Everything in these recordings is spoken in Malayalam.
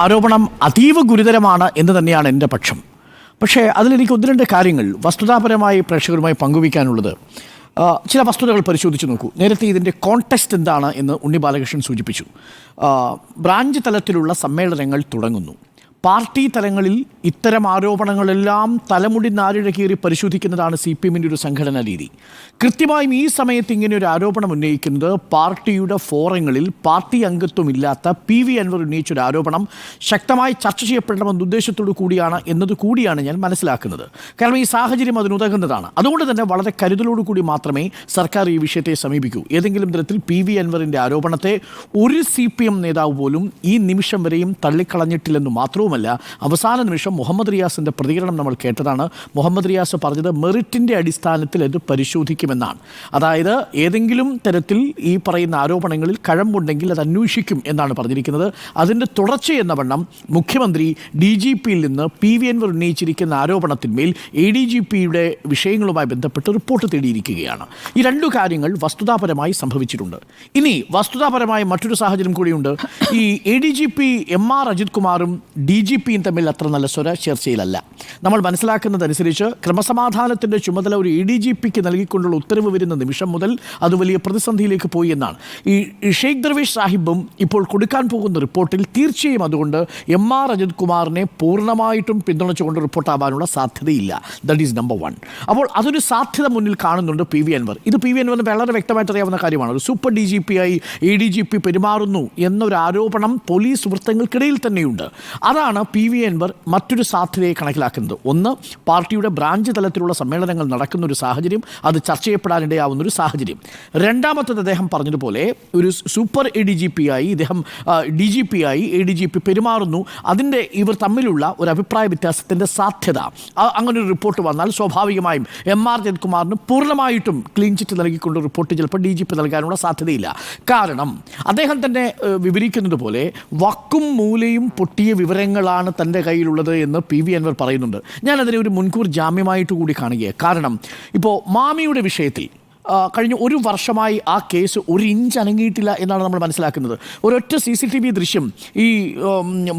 ആരോപണം അതീവ ഗുരുതരമാണ് എന്ന് തന്നെയാണ് എന്റെ പക്ഷം. പക്ഷേ അതിലെനിക്ക് ഒന്ന് രണ്ട് കാര്യങ്ങൾ വസ്തുതാപരമായി പ്രേക്ഷകരുമായി പങ്കുവയ്ക്കാനുള്ളത്. ചില വസ്തുതകൾ പരിശോധിച്ച് നോക്കൂ. നേരത്തെ ഇതിന്റെ കോൺടെക്സ്റ്റ് എന്താണ് എന്ന് ഉണ്ണി ബാലകൃഷ്ണൻ സൂചിപ്പിച്ചു. ബ്രാഞ്ച് തലത്തിലുള്ള സമ്മേളനങ്ങൾ തുടങ്ങുന്നു. പാർട്ടി തലങ്ങളിൽ ഇത്തരം ആരോപണങ്ങളെല്ലാം തലമുടി നാരിഴ കീറി പരിശോധിക്കുന്നതാണ് സി പി എമ്മിന്റെ ഒരു സംഘടനാ രീതി. കൃത്യമായും ഈ സമയത്ത് ഇങ്ങനെ ഒരു ആരോപണം ഉന്നയിക്കുന്നത് പാർട്ടിയുടെ ഫോറങ്ങളിൽ പാർട്ടി അംഗത്വമില്ലാത്ത പി വി അൻവർ ഉന്നയിച്ചൊരു ആരോപണം ശക്തമായി ചർച്ച ചെയ്യപ്പെടണമെന്ന ഉദ്ദേശത്തോടു കൂടിയാണ് എന്നത് കൂടിയാണ് ഞാൻ മനസ്സിലാക്കുന്നത്. കാരണം ഈ സാഹചര്യം അതിനുതകുന്നതാണ് അതുകൊണ്ട് തന്നെ വളരെ കരുതലോടു കൂടി മാത്രമേ സർക്കാർ ഈ വിഷയത്തെ സമീപിക്കൂ. ഏതെങ്കിലും തരത്തിൽ പി വി അൻവറിന്റെ ആരോപണത്തെ ഒരു സി പി എം നേതാവ് പോലും ഈ നിമിഷം വരെയും തള്ളിക്കളഞ്ഞിട്ടില്ലെന്ന് മാത്രവുമല്ല അവസാന നിമിഷം മുഹമ്മദ് റിയാസിന്റെ പ്രതികരണം നമ്മൾ കേട്ടതാണ്. മുഹമ്മദ് റിയാസ് പറഞ്ഞത് മെറിറ്റിന്റെ അടിസ്ഥാനത്തിൽ ഇത് പരിശോധിക്കുമെന്നാണ് അതായത് ഏതെങ്കിലും തരത്തിൽ ഈ പറയുന്ന ആരോപണങ്ങളിൽ കഴമ്പുണ്ടെങ്കിൽ അത് അന്വേഷിക്കും എന്നാണ് പറഞ്ഞിരിക്കുന്നത്. അതിന്റെ തുടർച്ചയെന്ന വണ്ണം മുഖ്യമന്ത്രി ഡി ജി പിയിൽ നിന്ന് പി വി എൻവർ ഉന്നയിച്ചിരിക്കുന്ന ആരോപണത്തിന്മേൽ എ ഡി ജി പിയുടെ വിഷയങ്ങളുമായി ബന്ധപ്പെട്ട് റിപ്പോർട്ട് തേടിയിരിക്കുകയാണ്. ഈ രണ്ടു കാര്യങ്ങൾ വസ്തുതാപരമായി സംഭവിച്ചിട്ടുണ്ട്. ഇനി വസ്തുതാപരമായ മറ്റൊരു സാഹചര്യം കൂടിയുണ്ട്. ഈ A D G P M R Ajith കുമാറും ഡി ജി പിയും തമ്മിൽ അത്ര നല്ല സ്വര ചർച്ചയിലല്ല നമ്മൾ മനസ്സിലാക്കുന്നതനുസരിച്ച് ക്രമസമാധാനത്തിന്റെ ചുമതല ഒരു ഇ ഡി ജി പിക്ക് നൽകിക്കൊണ്ടുള്ള ഉത്തരവ് വരുന്ന നിമിഷം മുതൽ അത് വലിയ പ്രതിസന്ധിയിലേക്ക് പോയി എന്നാണ്. ഈ ഷെയ്ഖ് ദർവേഷ് സാഹിബും ഇപ്പോൾ കൊടുക്കാൻ പോകുന്ന റിപ്പോർട്ടിൽ തീർച്ചയായും അതുകൊണ്ട് എം ആർ അജിത് കുമാറിനെ പൂർണമായിട്ടും പിന്തുണച്ചുകൊണ്ട് റിപ്പോർട്ടാവാനുള്ള സാധ്യതയില്ല. ദറ്റ് ഈസ് നമ്പർ വൺ അപ്പോൾ അതൊരു സാധ്യത മുന്നിൽ കാണുന്നുണ്ട് പി വി അൻവർ. ഇത് പി വി അൻവറിന് വളരെ വ്യക്തമായിട്ട് അറിയാവുന്ന കാര്യമാണ്. ഒരു സൂപ്പർ ഡി ജി പി ആയി എ ഡി ജി പി പെരുമാറുന്നു എന്നൊരു ആരോപണം പോലീസ് വൃത്തങ്ങൾക്കിടയിൽ തന്നെയുണ്ട്. അതാണ് പി വി അൻവർ മറ്റൊരു സാധ്യതയെ കണക്കിലാക്കുന്നത്. ഒന്ന് പാർട്ടിയുടെ ബ്രാഞ്ച് തലത്തിലുള്ള സമ്മേളനങ്ങൾ നടക്കുന്ന ഒരു സാഹചര്യം അത് ചർച്ച ചെയ്യപ്പെടാനിടയാവുന്ന ഒരു സാഹചര്യം. രണ്ടാമത്തത് അദ്ദേഹം പറഞ്ഞതുപോലെ ഒരു super A D G P ആയി ഇദ്ദേഹം ഡി ജി പി ആയി എ ഡി ജി പി പെരുമാറുന്നു. അതിന്റെ ഇവർ തമ്മിലുള്ള ഒരു അഭിപ്രായ വ്യത്യാസത്തിന്റെ സാധ്യത. അങ്ങനെ ഒരു റിപ്പോർട്ട് വന്നാൽ സ്വാഭാവികമായും എം ആർ ജയത്കുമാറിന് പൂർണമായിട്ടും ക്ലീൻ ചിറ്റ് നൽകിക്കൊണ്ട് റിപ്പോർട്ട് ചിലപ്പോൾ ഡി ജി പി നൽകാനുള്ള സാധ്യതയില്ല. കാരണം അദ്ദേഹം തന്നെ വിവരിക്കുന്നത് പോലെ വക്കും മൂലയും പൊട്ടിയ വിവരങ്ങളാണ് തന്റെ കയ്യിലുള്ളത് എന്ന് പി വി അൻവർ പറയുന്നുണ്ട്. ഞാനതിനെ ഒരു മുൻകൂർ ജാമ്യമായിട്ട് കൂടി കാണുകയാണ്. കാരണം ഇപ്പോൾ മാമിയുടെ വിഷയത്തിൽ കഴിഞ്ഞ ഒരു വർഷമായി ആ കേസ് ഒരു ഇഞ്ച് അനങ്ങിയിട്ടില്ല എന്നാണ് നമ്മൾ മനസ്സിലാക്കുന്നത്. ഒരൊറ്റ സി സി ടി വി ദൃശ്യം ഈ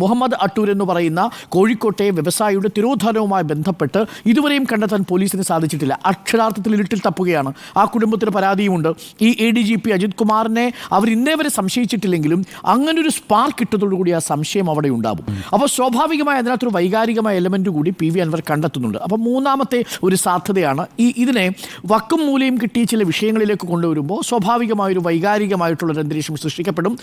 മുഹമ്മദ് അട്ടൂർ എന്ന് പറയുന്ന കോഴിക്കോട്ടെ വ്യവസായിയുടെ തിരോധാനവുമായി ബന്ധപ്പെട്ട് ഇതുവരെയും കണ്ടെത്താൻ പോലീസിന് സാധിച്ചിട്ടില്ല. അക്ഷരാർത്ഥത്തിൽ ഇരുട്ടിൽ തപ്പുകയാണ്. ആ കുടുംബത്തിന് പരാതിയുമുണ്ട്. ഈ A D G P Ajith കുമാറിനെ അവർ ഇന്നേ വരെ സംശയിച്ചിട്ടില്ലെങ്കിലും അങ്ങനൊരു സ്പാർക്ക് ഇട്ടതോടുകൂടി ആ സംശയം അവിടെ ഉണ്ടാകും. അപ്പോൾ സ്വാഭാവികമായി അതിനകത്തൊരു വൈകാരികമായ എലമെന്റ് കൂടി പി വി അൻവർ കണ്ടെത്തുന്നുണ്ട്. അപ്പോൾ മൂന്നാമത്തെ ഒരു സാധ്യതയാണ് ഈ ഇതിനെ വക്കും മൂലയും കിട്ടിയ ചില വിഷയങ്ങളിലേക്ക് കൊണ്ടുവരുമ്പോൾ സ്വാഭാവികമായൊരു വൈകാരികമായിട്ടുള്ളൊരു അന്തരീക്ഷം സൃഷ്ടിക്കപ്പെടും.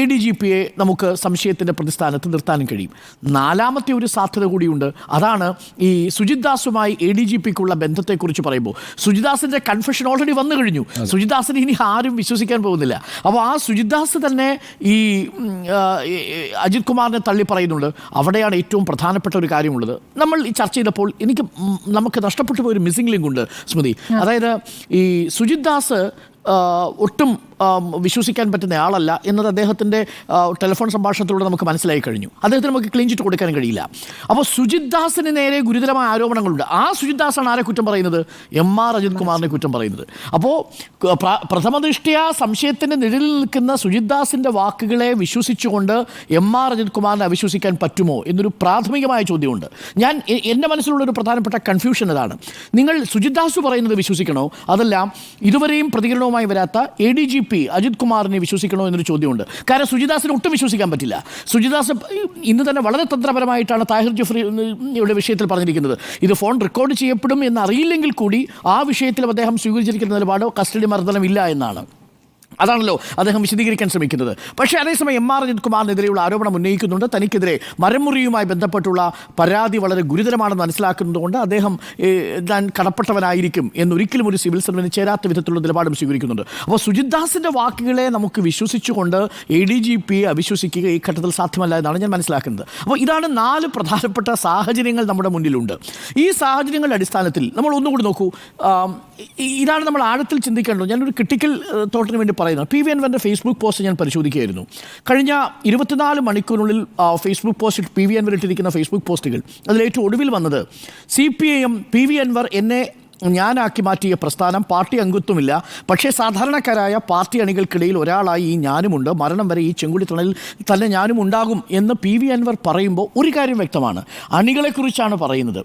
എ ഡി ജി പിയെ നമുക്ക് സംശയത്തിന്റെ പ്രതിസ്ഥാനത്ത് നിർത്താനും കഴിയും. നാലാമത്തെ ഒരു സാധ്യത കൂടിയുണ്ട്. അതാണ് ഈ സുജിത് ദാസുമായി എ ഡി ജി പിക്കുള്ള ബന്ധത്തെക്കുറിച്ച് പറയുമ്പോൾ. സുജിത് ദാസിന്റെ കൺഫെഷൻ ഓൾറെഡി വന്നു കഴിഞ്ഞു. സുജിത് ദാസിനെ ഇനി ആരും വിശ്വസിക്കാൻ പോകുന്നില്ല. അപ്പോൾ ആ സുജിദാസ് തന്നെ ഈ, അജിത് കുമാറിനെ തള്ളി പറയുന്നുണ്ട്. അവിടെയാണ് ഏറ്റവും പ്രധാനപ്പെട്ട ഒരു കാര്യമുള്ളത്. നമ്മൾ ഈ ചർച്ച ചെയ്തപ്പോൾ എനിക്ക് നമുക്ക് നഷ്ടപ്പെട്ടു പോയൊരു മിസ്സിംഗ് ലിങ്ക് ഉണ്ട് സ്മൃതി. അതായത് ഈ സുജിത് ദാസ് ഒട്ടും വിശ്വസിക്കാൻ പറ്റുന്ന ആളല്ല എന്നത് അദ്ദേഹത്തിന്റെ ടെലിഫോൺ സംഭാഷണത്തിലൂടെ നമുക്ക് മനസ്സിലായി കഴിഞ്ഞു. അദ്ദേഹത്തിന് നമുക്ക് ക്ലീൻ ചിറ്റ് കൊടുക്കാൻ കഴിയില്ല. അപ്പോൾ സുജിത് ദാസിന് നേരെ ഗുരുതരമായ ആരോപണങ്ങളുണ്ട്. ആ സുജിത് ദാസാണ് ആരെ കുറ്റം പറയുന്നത്? എം ആർ അജിത് കുമാറിനെ കുറ്റം പറയുന്നത്. അപ്പോൾ പ്രഥമ ദൃഷ്ടിയ സംശയത്തിന്റെ നിഴലിൽ നിൽക്കുന്ന സുജിത് ദാസിന്റെ വാക്കുകളെ വിശ്വസിച്ചുകൊണ്ട് എം ആർ അജിത് കുമാറിനെ അവിശ്വസിക്കാൻ പറ്റുമോ എന്നൊരു പ്രാഥമികമായ ചോദ്യമുണ്ട്. ഞാൻ എന്റെ മനസ്സിലുള്ള ഒരു പ്രധാനപ്പെട്ട കൺഫ്യൂഷൻ അതാണ്. നിങ്ങൾ സുജിത് ദാസ് പറയുന്നത് വിശ്വസിക്കണോ? അതല്ല ഇതുവരെയും പ്രതികരണവുമായി വരാത്ത A D G P Ajith കുമാറിനെ വിശ്വസിക്കണോ എന്നൊരു ചോദ്യമുണ്ട്. കാരണം സുജിദാസിനെ ഒട്ടും വിശ്വസിക്കാൻ പറ്റില്ല. സുജിദാസ് ഇന്ന് തന്നെ വളരെ തന്ത്രപരമായിട്ടാണ് താഹിർ ജഫ്രി ഇവിടെ വിഷയത്തിൽ പറഞ്ഞിരിക്കുന്നത്. ഇത് ഫോൺ റെക്കോർഡ് ചെയ്യപ്പെടും എന്നറിയില്ലെങ്കിൽ കൂടി ആ വിഷയത്തിൽ അദ്ദേഹം സ്വീകരിച്ചിരിക്കുന്ന നിലപാട് കസ്റ്റഡി മർദ്ദനമില്ല എന്നാണ്. അതാണല്ലോ അദ്ദേഹം വിശദീകരിക്കാൻ ശ്രമിക്കുന്നത്. പക്ഷേ അതേസമയം എം ആർ അജിത് കുമാറിനെതിരെയുള്ള ആരോപണം ഉന്നയിക്കുന്നുണ്ട്. തനിക്കെതിരെ മരമുറിയുമായി ബന്ധപ്പെട്ടുള്ള പരാതി വളരെ ഗുരുതരമാണെന്ന് മനസ്സിലാക്കുന്നതുകൊണ്ട് അദ്ദേഹം താൻ കടപ്പെട്ടവനായിരിക്കും എന്നൊരിക്കലും ഒരു സിവിൽ സർവീസിന് ചേരാത്ത വിധത്തിലുള്ള നിലപാടും സ്വീകരിക്കുന്നുണ്ട്. അപ്പോൾ സുജിത് ദാസിന്റെ വാക്കുകളെ നമുക്ക് വിശ്വസിച്ചുകൊണ്ട് എ ഡി ജി പിയെ അവിശ്വസിക്കുക ഈ ഘട്ടത്തിൽ സാധ്യമല്ല എന്നാണ് ഞാൻ മനസ്സിലാക്കുന്നത്. അപ്പോൾ ഇതാണ് നാല് പ്രധാനപ്പെട്ട സാഹചര്യങ്ങൾ നമ്മുടെ മുന്നിലുണ്ട്. ഈ സാഹചര്യങ്ങളുടെ അടിസ്ഥാനത്തിൽ നമ്മൾ ഒന്നുകൂടി നോക്കൂ. ഇതാണ് നമ്മൾ ആഴത്തിൽ ചിന്തിക്കേണ്ടത്. ഞാനൊരു ക്രിട്ടിക്കൽ തോട്ടിന് വേണ്ടി പറയുന്നത് പി വി എൻവറിന്റെ ഫേസ്ബുക്ക് പോസ്റ്റ് ഞാൻ പരിശോധിക്കുകയായിരുന്നു. കഴിഞ്ഞ ഇരുപത്തിനാല് മണിക്കൂറിനുള്ളിൽ Facebook post P V Anvar ഇട്ടിരിക്കുന്ന ഫേസ്ബുക്ക് പോസ്റ്റുകൾ അതിലേറ്റവും ഒടുവിൽ വന്നത് C P I M P V Anvar എന്നെ ഞാനാക്കി മാറ്റിയ പ്രസ്ഥാനം പാർട്ടി അംഗത്വമില്ല. പക്ഷേ സാധാരണക്കാരായ പാർട്ടി അണികൾക്കിടയിൽ ഒരാളായി ഈ ഞാനുമുണ്ട്. മരണം വരെ ഈ ചെങ്കുടിത്തണലിൽ തന്നെ ഞാനും ഉണ്ടാകും എന്ന് പി വി അൻവർ പറയുമ്പോൾ ഒരു കാര്യം വ്യക്തമാണ്. അണികളെക്കുറിച്ചാണ് പറയുന്നത്.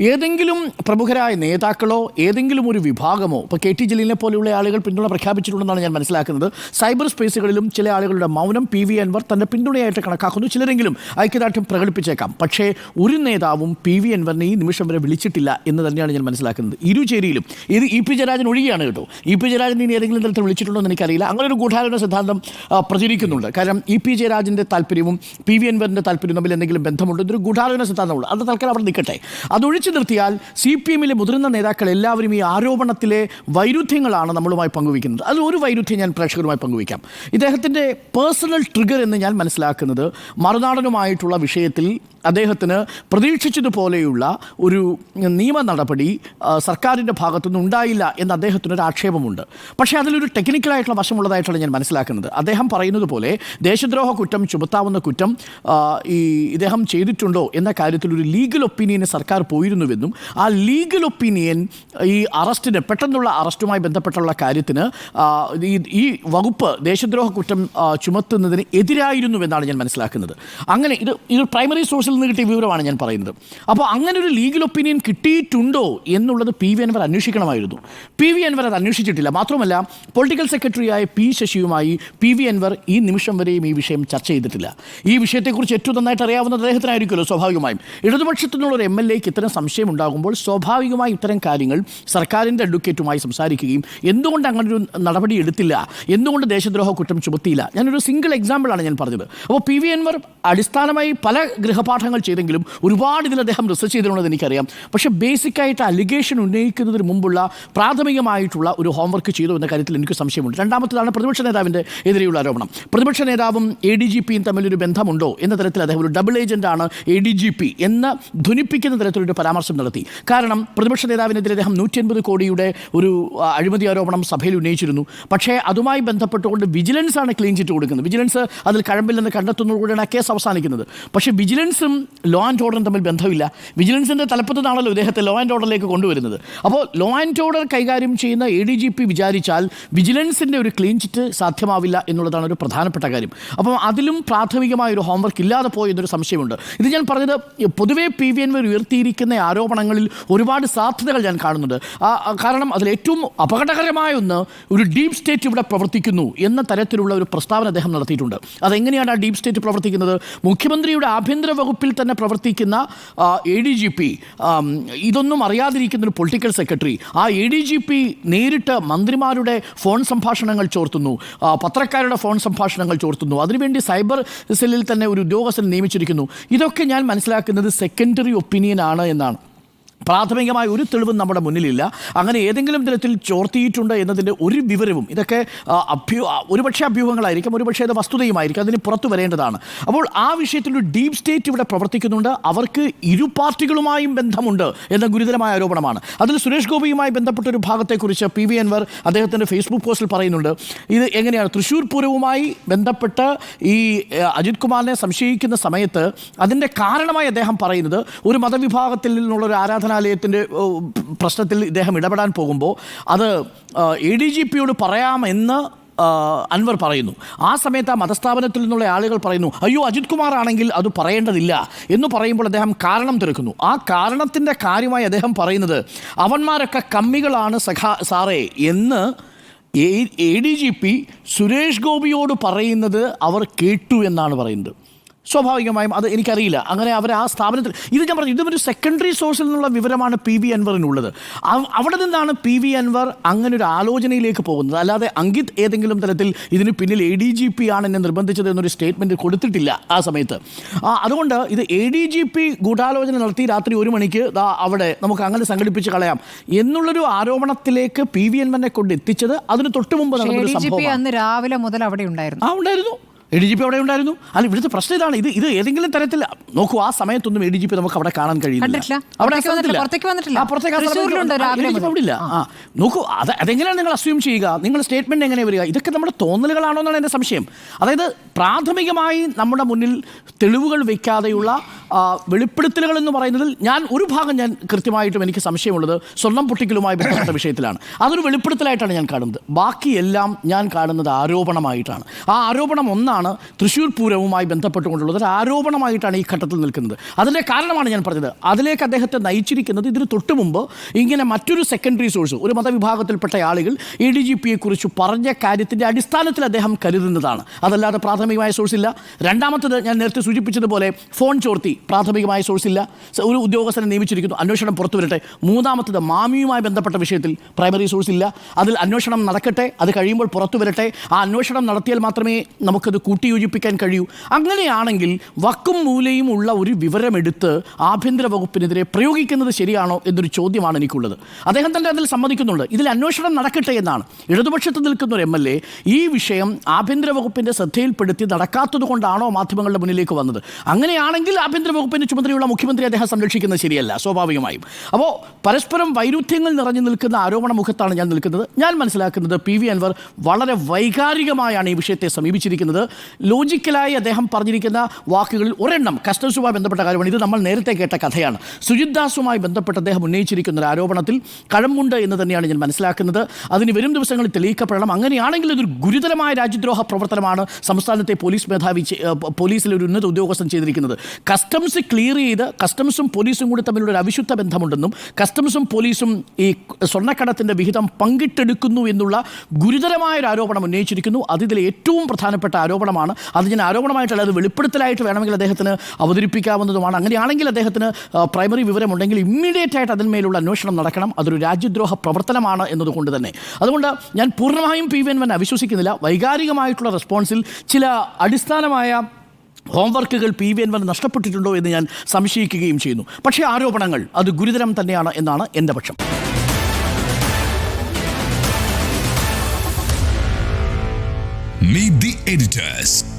ഏതെങ്കിലും പ്രമുഖരായ നേതാക്കളോ ഏതെങ്കിലും ഒരു വിഭാഗമോ ഇപ്പോൾ കെ ടി ജലീലിനെ പോലെയുള്ള ആളുകൾ പിന്തുണ പ്രഖ്യാപിച്ചിട്ടുണ്ടെന്നാണ് ഞാൻ മനസ്സിലാക്കുന്നത്. സൈബർ സ്പേസുകളിലും ചില ആളുകളുടെ മൗനം പി വി അൻവർ തന്റെ പിന്തുണയായിട്ട് കണക്കാക്കുന്നു. ചിലരെങ്കിലും ഐക്യദാർഢ്യം പ്രകടിപ്പിച്ചേക്കാം. പക്ഷേ ഒരു നേതാവും പി വി അൻവറിനെ ഈ നിമിഷം വരെ വിളിച്ചിട്ടില്ല എന്ന് തന്നെയാണ് ഞാൻ മനസ്സിലാക്കുന്നത്. ഇരുചേരിയിലും ഇത് ഇ പി ജയരാജൻ ഒഴികെയാണ് കേട്ടോ. ഇ പി ജയരാജൻ ഇനി ഏതെങ്കിലും തരത്തിൽ വിളിച്ചിട്ടുണ്ടോ എന്ന് എനിക്കറിയില്ല. അങ്ങനെ ഒരു ഗൂഢാലോചന സിദ്ധാന്തം പ്രചരിക്കുന്നുണ്ട്. കാരണം ഇ പി ജയരാജന്റെ താല്പര്യവും പി വി എൻവറിന്റെ താല്പര്യവും തമ്മിൽ എന്തെങ്കിലും ബന്ധമുണ്ട്. ഇതൊരു ഗൂഢാലോചന സിദ്ധാന്തമുള്ളൂ. അത് തൽക്കാലം അവിടെ നിൽക്കട്ടെ. അത് അതൊഴിച്ചു നിർത്തിയാൽ സി പി എമ്മിലെ മുതിർന്ന നേതാക്കൾ എല്ലാവരും ഈ ആരോപണത്തിലെ വൈരുദ്ധ്യങ്ങളാണ് നമ്മളുമായി പങ്കുവയ്ക്കുന്നത്. അതിൽ ഒരു വൈരുദ്ധ്യം ഞാൻ പ്രേക്ഷകരുമായി പങ്കുവയ്ക്കാം. ഇദ്ദേഹത്തിന്റെ പേഴ്സണൽ ട്രിഗർ എന്ന് ഞാൻ മനസ്സിലാക്കുന്നത് മറുനാടനുമായിട്ടുള്ള വിഷയത്തിൽ അദ്ദേഹത്തിന് പ്രതീക്ഷിച്ചതുപോലെയുള്ള ഒരു നിയമ നടപടി ആ, സർക്കാരിന്റെ ഭാഗത്തുനിന്ന് ഉണ്ടായില്ല എന്ന് അദ്ദേഹത്തിനൊരു ആക്ഷേപമുണ്ട്. പക്ഷേ അതിലൊരു ടെക്നിക്കലായിട്ടുള്ള വശമുള്ളതായിട്ടാണ് ഞാൻ മനസ്സിലാക്കുന്നത്. അദ്ദേഹം പറയുന്നത് പോലെ ദേശദ്രോഹ കുറ്റം ചുമത്താവുന്ന കുറ്റം ഈ ഇദ്ദേഹം ചെയ്തിട്ടുണ്ടോ എന്ന കാര്യത്തിൽ ഒരു ലീഗൽ ഒപ്പീനിയന് സർക്കാർ പോയിരുന്നുവെന്നും ആ ലീഗൽ ഒപ്പീനിയൻ ഈ അറസ്റ്റിന് പെട്ടെന്നുള്ള അറസ്റ്റുമായി ബന്ധപ്പെട്ടുള്ള കാര്യത്തിന് ഈ വകുപ്പ് ദേശദ്രോഹ കുറ്റം ചുമത്തുന്നതിന് എതിരായിരുന്നുവെന്നാണ് ഞാൻ മനസ്സിലാക്കുന്നത്. അങ്ങനെ ഇത് ഇത് പ്രൈമറി സോഴ്സിൽ നിന്ന് കിട്ടിയ വിവരമാണ് ഞാൻ പറയുന്നത്. അപ്പോൾ അങ്ങനെ ഒരു ലീഗൽ ഒപ്പീനിയൻ കിട്ടിയിട്ടുണ്ടോ എന്നുള്ളത് പി വി അൻവർ അന്വേഷിക്കണമായിരുന്നു. പി വി അൻവർ അത് അന്വേഷിച്ചിട്ടില്ല. മാത്രമല്ല പൊളിറ്റിക്കൽ സെക്രട്ടറിയായ പി ശശിയുമായി പി വി അൻവർ ഈ നിമിഷം വരെയും ഈ വിഷയം ചർച്ച ചെയ്തിട്ടില്ല. ഈ വിഷയത്തെക്കുറിച്ച് ഏറ്റവും നന്നായിട്ട് അറിയാവുന്ന അദ്ദേഹത്തിനായിരിക്കുമല്ലോ സ്വാഭാവികമായും. ഇടതുപക്ഷത്തിനുള്ള ഒരു എം എൽ എക്ക് ഇത്തരം സംശയം ഉണ്ടാകുമ്പോൾ സ്വാഭാവികമായി ഇത്തരം കാര്യങ്ങൾ സർക്കാരിന്റെ അഡ്വക്കേറ്റുമായി സംസാരിക്കുകയും എന്തുകൊണ്ട് അങ്ങനൊരു നടപടി എടുത്തില്ല? എന്തുകൊണ്ട് ദേശദ്രോഹ കുറ്റം ചുമത്തിയില്ല? ഞാനൊരു സിംഗിൾ എക്സാമ്പിളാണ് ഞാൻ പറഞ്ഞത്. അപ്പോൾ പി വി അൻവർ അടിസ്ഥാനമായി പല ഗൃഹപാഠങ്ങൾ ചെയ്തെങ്കിലും ഒരുപാട് ഇതിൽ അദ്ദേഹം റിസർച്ച് ചെയ്തിട്ടുണ്ടെന്ന് എനിക്കറിയാം. പക്ഷേ ബേസിക്കായിട്ട് അലിഗേഷൻ ഉന്നയിക്കുന്നതിന് മുമ്പുള്ള പ്രാഥമികമായിട്ടുള്ള ഒരു ഹോംവർക്ക് ചെയ്തു എന്ന കാര്യത്തിൽ എനിക്ക് സംശയമുണ്ട്. രണ്ടാമത്തേതാണ് പ്രതിപക്ഷ നേതാവിന്റെ എതിരെയുള്ള ആരോപണം. പ്രതിപക്ഷ നേതാവും എ ഡി ജി പിയും തമ്മിലൊരു ബന്ധമുണ്ടോ എന്ന തരത്തിൽ അദ്ദേഹം ഒരു ഡബിൾ ഏജന്റാണ് എ ഡി ജി പി എന്ന് ധ്വനിപ്പിക്കുന്ന തരത്തിലൊരു പരാമർശം നടത്തി. കാരണം പ്രതിപക്ഷ നേതാവിനെതിരെ അദ്ദേഹം നൂറ്റി അൻപത് കോടിയുടെ ഒരു അഴിമതി ആരോപണം സഭയിൽ ഉന്നയിച്ചിരുന്നു. പക്ഷേ അതുമായി ബന്ധപ്പെട്ടുകൊണ്ട് വിജിലൻസ് ആണ് ക്ലീൻ ചിറ്റ് കൊടുക്കുന്നത്. വിജിലൻസ് അതിൽ കഴമ്പില്ലെന്ന് കണ്ടെത്തുന്നതോടുകൂടിയാണ് ആ കേസ് അവസാനിക്കുന്നത്. പക്ഷേ വിജിലൻസും ലോ ആൻഡ് ഓർഡറും തമ്മിൽ ബന്ധമില്ല. വിജിലൻസിന്റെ തലപ്പത്തുനിന്നാണല്ലോ ഇദ്ദേഹത്തെ ലോ ആൻഡ് ഓർഡറിലേക്ക് കൊണ്ടുവരുന്നത്. അപ്പോൾ ലോ ആൻഡ് ഓർഡർ കൈകാര്യം ചെയ്യുന്ന എ ഡി ജി പി വിചാരിച്ചാൽ വിജിലൻസിന്റെ ഒരു ക്ലീൻ ചിറ്റ് സാധ്യമാവില്ല എന്നുള്ളതാണ് ഒരു പ്രധാനപ്പെട്ട കാര്യം. അപ്പോൾ അതിലും പ്രാഥമികമായ ഒരു ഹോംവർക്ക് ഇല്ലാതെ പോയെന്നൊരു സംശയമുണ്ട്. ഇത് ഞാൻ പറഞ്ഞത് പൊതുവേ പി വി എൻവർ ഉയർത്തിയിരിക്കുന്ന ആരോപണങ്ങളിൽ ഒരുപാട് സാധ്യതകൾ ഞാൻ കാണുന്നുണ്ട്. കാരണം അതിൽ ഏറ്റവും അപകടകരമായ ഒന്ന് ഒരു ഡീപ് സ്റ്റേറ്റ് ഇവിടെ പ്രവർത്തിക്കുന്നു എന്ന തരത്തിലുള്ള ഒരു പ്രസ്താവന അദ്ദേഹം നടത്തിയിട്ടുണ്ട്. അതെങ്ങനെയാണ് ആ ഡീപ് സ്റ്റേറ്റ് പ്രവർത്തിക്കുന്നത്? മുഖ്യമന്ത്രിയുടെ ആഭ്യന്തര വകുപ്പിൽ തന്നെ പ്രവർത്തിക്കുന്ന എ ഡി ജി പി ഇതൊന്നും അറിയാതിരിക്കുന്ന ഒരു പൊളിറ്റിക്കൽ സെക്രട്ടറി ആ എ ഡി ജി പി നേരിട്ട് മന്ത്രിമാരുടെ ഫോൺ സംഭാഷണങ്ങൾ ചോർത്തുന്നു. പത്രക്കാരുടെ ഫോൺ സംഭാഷണങ്ങൾ ചോർത്തുന്നു. അതിനുവേണ്ടി സൈബർ സെല്ലിൽ തന്നെ ഒരു ഉദ്യോഗസ്ഥൻ നിയമിച്ചിരിക്കുന്നു. ഇതൊക്കെ ഞാൻ മനസ്സിലാക്കുന്നത് സെക്കൻഡറി ഒപ്പീനിയൻ ആണ് എന്നാണ്. പ്രാഥമികമായ ഒരു തെളിവും നമ്മുടെ മുന്നിലില്ല. അങ്ങനെ ഏതെങ്കിലും തരത്തിൽ ചോർത്തിയിട്ടുണ്ട് എന്നതിന്റെ ഒരു വിവരവും ഇതൊക്കെ അഭ്യൂ ഒരുപക്ഷെ അഭ്യൂഹങ്ങളായിരിക്കും ഒരുപക്ഷെ അത് വസ്തുതയുമായിരിക്കും അതിന് പുറത്തു വരേണ്ടതാണ്. അപ്പോൾ ആ വിഷയത്തിൽ ഒരു ഡീപ് സ്റ്റേറ്റ് ഇവിടെ പ്രവർത്തിക്കുന്നുണ്ട്. അവർക്ക് ഇരു പാർട്ടികളുമായും ബന്ധമുണ്ട് എന്ന ഗുരുതരമായ ആരോപണമാണ്. അതിൽ സുരേഷ് ഗോപിയുമായി ബന്ധപ്പെട്ട ഒരു ഭാഗത്തെക്കുറിച്ച് പി വി അൻവർ അദ്ദേഹത്തിന്റെ ഫേസ്ബുക്ക് പോസ്റ്റിൽ പറയുന്നുണ്ട്. ഇത് എങ്ങനെയാണ്? തൃശ്ശൂർ പൂരവുമായി ബന്ധപ്പെട്ട് ഈ അജിത് കുമാറിനെ സംശയിക്കുന്ന സമയത്ത് അതിന്റെ കാരണമായി അദ്ദേഹം പറയുന്നത് ഒരു മതവിഭാഗത്തിൽ നിന്നുള്ള ഒരു ആരാധനാലയത്തിന്റെ പ്രശ്നത്തിൽ ഇദ്ദേഹം ഇടപെടാൻ പോകുമ്പോൾ അത് എ ഡി ജി പിയോട് പറയാമെന്ന് അൻവർ പറയുന്നു. ആ സമയത്ത് ആ മതസ്ഥാപനത്തിൽ നിന്നുള്ള ആളുകൾ പറയുന്നു അയ്യോ അജിത് കുമാർ ആണെങ്കിൽ അത് പറയേണ്ടതില്ല എന്ന് പറയുമ്പോൾ അദ്ദേഹം കാരണം തിരക്കുന്നു ആ കാരണത്തിന്റെ കാര്യമായി അദ്ദേഹം പറയുന്നത് അവന്മാരൊക്കെ കമ്മികളാണ് സഖാ സാറേ എന്ന് A D G P Suresh ഗോപിയോട് പറയുന്നത് അവർ കേട്ടു എന്നാണ് പറയുന്നത്. സ്വാഭാവികമായും അത് എനിക്കറിയില്ല. അങ്ങനെ അവർ ആ സ്ഥാപനത്തിൽ ഇത് ഞാൻ പറഞ്ഞു ഇതും ഒരു സെക്കൻഡറി സോഴ്സിൽ നിന്നുള്ള വിവരമാണ് പി വി അൻവറിനുള്ളത്. അവ- അവിടെ നിന്നാണ് പി വി അൻവർ അങ്ങനെ ഒരു ആലോചനയിലേക്ക് പോകുന്നത്. അല്ലാതെ അങ്കിത് ഏതെങ്കിലും തരത്തിൽ ഇതിന് പിന്നിൽ എ ഡി ജി പി ആണ് എന്നെ നിർബന്ധിച്ചത് എന്നൊരു സ്റ്റേറ്റ്മെന്റ് കൊടുത്തിട്ടില്ല ആ സമയത്ത്. ആ, അതുകൊണ്ട് ഇത് എ ഡി ജി പി ഗൂഢാലോചന നടത്തി രാത്രി ഒരു മണിക്ക് അവിടെ നമുക്ക് അങ്ങനെ സംഘടിപ്പിച്ച് കളയാം എന്നുള്ളൊരു ആരോപണത്തിലേക്ക് പി വി അൻവറിനെ കൊണ്ട് എത്തിച്ചത് അതിന് തൊട്ട് മുമ്പ് നടന്നൊരു അന്ന് രാവിലെ മുതൽ അവിടെ ഉണ്ടായിരുന്നു. ആ ഉണ്ടായിരുന്നു. എ ഡി ജി പി അവിടെ ഉണ്ടായിരുന്നു? അല്ല ഇവിടുത്തെ പ്രശ്നം ഇതാണ്. ഇത് ഇത് ഏതെങ്കിലും തരത്തിൽ നോക്കൂ ആ സമയത്തൊന്നും എ ഡി ജി പി നമുക്ക് അവിടെ കാണാൻ കഴിയില്ല അവിടെ? ആ, നോക്കൂ അത് അതെങ്ങനെയാണ് നിങ്ങൾ അസ്യൂം ചെയ്യുക? നിങ്ങൾ സ്റ്റേറ്റ്മെന്റ് എങ്ങനെ വരിക? ഇതൊക്കെ നമ്മുടെ തോന്നലുകളാണോ എന്നാണ് എന്റെ സംശയം. അതായത് പ്രാഥമികമായി നമ്മുടെ മുന്നിൽ തെളിവുകൾ വെക്കാതെയുള്ള വെളിപ്പെടുത്തലുകൾ എന്ന് പറയുന്നതിൽ ഞാൻ ഒരു ഭാഗം ഞാൻ കൃത്യമായിട്ടും എനിക്ക് സംശയമുള്ളത് സ്വർണം പൊട്ടിക്കലുമായി ബന്ധപ്പെട്ട വിഷയത്തിലാണ്. അതൊരു വെളിപ്പെടുത്തലായിട്ടാണ് ഞാൻ കാണുന്നത്. ബാക്കിയെല്ലാം ഞാൻ കാണുന്നത് ആരോപണമായിട്ടാണ്. ആ ആരോപണം ഒന്നാണ് തൃശ്ശൂർ പൂരവുമായി ബന്ധപ്പെട്ടുകൊണ്ടുള്ളത്. ഒരു ആരോപണമായിട്ടാണ് ഈ ഘട്ടത്തിൽ നിൽക്കുന്നത്. അതിന്റെ കാരണമാണ് ഞാൻ പറഞ്ഞത്. അതിലേക്ക് അദ്ദേഹത്തെ നയിച്ചിരിക്കുന്നത് ഇതിന് തൊട്ട് മുമ്പ് ഇങ്ങനെ മറ്റൊരു സെക്കൻഡറി സോഴ്സ് ഒരു മതവിഭാഗത്തിൽപ്പെട്ട ആളുകൾ എ ഡി ജി പിയെ കുറിച്ച് പറഞ്ഞ കാര്യത്തിന്റെ അടിസ്ഥാനത്തിൽ അദ്ദേഹം കരുതുന്നതാണ്. അതല്ലാതെ പ്രാഥമികമായ സോഴ്സ് ഇല്ല. രണ്ടാമത്തത് ഞാൻ നേരത്തെ സൂചിപ്പിച്ചതുപോലെ ഫോൺ ചോർത്തി പ്രാഥമികമായ സോഴ്സ് ഇല്ല. ഒരു ഉദ്യോഗസ്ഥനെ നിയമിച്ചിരിക്കുന്നു. അന്വേഷണം പുറത്തു വരട്ടെ മൂന്നാമത്തത് മാമിയുമായി ബന്ധപ്പെട്ട വിഷയത്തിൽ പ്രൈമറി സോഴ്സ് ഇല്ല. അതിൽ അന്വേഷണം നടക്കട്ടെ. അത് കഴിയുമ്പോൾ പുറത്തു വരട്ടെ ആ അന്വേഷണം നടത്തിയാൽ മാത്രമേ നമുക്കത് കൂട്ടിയോജിപ്പിക്കാൻ കഴിയൂ. അങ്ങനെയാണെങ്കിൽ വക്കും മൂലയും ഉള്ള ഒരു വിവരമെടുത്ത് ആഭ്യന്തര വകുപ്പിനെതിരെ പ്രയോഗിക്കുന്നത് ശരിയാണോ എന്നൊരു ചോദ്യമാണ് എനിക്കുള്ളത്. അദ്ദേഹം തന്നെ അതിൽ സമ്മതിക്കുന്നുണ്ട്. ഇതിൽ അന്വേഷണം നടക്കട്ടെ എന്നാണ്. ഇടതുപക്ഷത്ത് നിൽക്കുന്ന ഒരു എം എൽ എ ഈ വിഷയം ആഭ്യന്തര വകുപ്പിന്റെ ശ്രദ്ധയിൽപ്പെടുത്തി നടക്കാത്തത് കൊണ്ടാണോ മാധ്യമങ്ങളുടെ മുന്നിലേക്ക് വന്നത്. അങ്ങനെയാണെങ്കിൽ ആഭ്യന്തര വകുപ്പിന്റെ ചുമതലയുള്ള മുഖ്യമന്ത്രി അദ്ദേഹം സംരക്ഷിക്കുന്നത് ശരിയല്ല സ്വാഭാവികമായും. അപ്പോൾ പരസ്പരം വൈരുദ്ധ്യങ്ങൾ നിറഞ്ഞു നിൽക്കുന്ന ആരോപണ മുഖത്താണ് ഞാൻ നിൽക്കുന്നത്. ഞാൻ മനസ്സിലാക്കുന്നത് പി വി അൻവർ വളരെ വൈകാരികമായാണ് ഈ വിഷയത്തെ സമീപിച്ചിരിക്കുന്നത്. ലോജിക്കലായി അദ്ദേഹം പറഞ്ഞിരിക്കുന്ന വാക്കുകളിൽ ഒരെണ്ണം കസ്റ്റംസുമായി ബന്ധപ്പെട്ട കാര്യമാണ്. ഇത് നമ്മൾ നേരത്തെ കേട്ട കഥയാണ്. സുജിത് ദാസുമായി ബന്ധപ്പെട്ട് അദ്ദേഹം ഉന്നയിച്ചിരിക്കുന്ന ഒരു ആരോപണത്തിൽ കഴമ്പുണ്ട് എന്ന് തന്നെയാണ് ഞാൻ മനസ്സിലാക്കുന്നത്. അതിന് വരും ദിവസങ്ങളിൽ തെളിയിക്കപ്പെടണം. അങ്ങനെയാണെങ്കിൽ ഇതൊരു ഗുരുതരമായ രാജ്യദ്രോഹ പ്രവർത്തനമാണ് സംസ്ഥാനത്തെ പോലീസ് മേധാവി പോലീസിലെ ഒരു ഉന്നത ഉദ്യോഗസ്ഥൻ ചെയ്തിരിക്കുന്നത്. കസ്റ്റംസ് ക്ലിയർ ചെയ്ത് കസ്റ്റംസും പോലീസും കൂടി തമ്മിലുള്ള ഒരു അവിശുദ്ധ ബന്ധമുണ്ടെന്നും കസ്റ്റംസും പോലീസും ഈ സ്വർണക്കടത്തിന്റെ വിഹിതം പങ്കിട്ടെടുക്കുന്നു എന്നുള്ള ഗുരുതരമായ ഒരു ആരോപണം ഉന്നയിച്ചിരിക്കുന്നു. അതിൽ ഏറ്റവും പ്രധാനപ്പെട്ട ആരോപണമാണ്. അത് ഞാൻ ആരോപണമായിട്ടല്ല അത് വെളിപ്പെടുത്തലായിട്ട് വേണമെങ്കിൽ അദ്ദേഹത്തിന് അവതരിപ്പിക്കാവുന്നതുമാണ്. അങ്ങനെയാണെങ്കിൽ അദ്ദേഹത്തിന് പ്രൈമറി വിവരമുണ്ടെങ്കിൽ ഇമ്മീഡിയറ്റ് ആയിട്ട് അതിന്മേലുള്ള അന്വേഷണം നടക്കണം. അതൊരു രാജ്യദ്രോഹ പ്രവർത്തനമാണ് എന്നതുകൊണ്ട് തന്നെ. അതുകൊണ്ട് ഞാൻ പൂർണമായും പി വി അവിശ്വസിക്കുന്നില്ല. വൈകാരികമായിട്ടുള്ള റെസ്പോൺസിൽ ചില അടിസ്ഥാനമായ ഹോംവർക്കുകൾ പി വി എൻ വൻ നഷ്ടപ്പെട്ടിട്ടുണ്ടോ എന്ന് ഞാൻ സംശയിക്കുകയും ചെയ്യുന്നു. പക്ഷേ ആരോപണങ്ങൾ അത് ഗുരുതരം തന്നെയാണ് എന്നാണ് എന്റെ പക്ഷം. Meet the editors.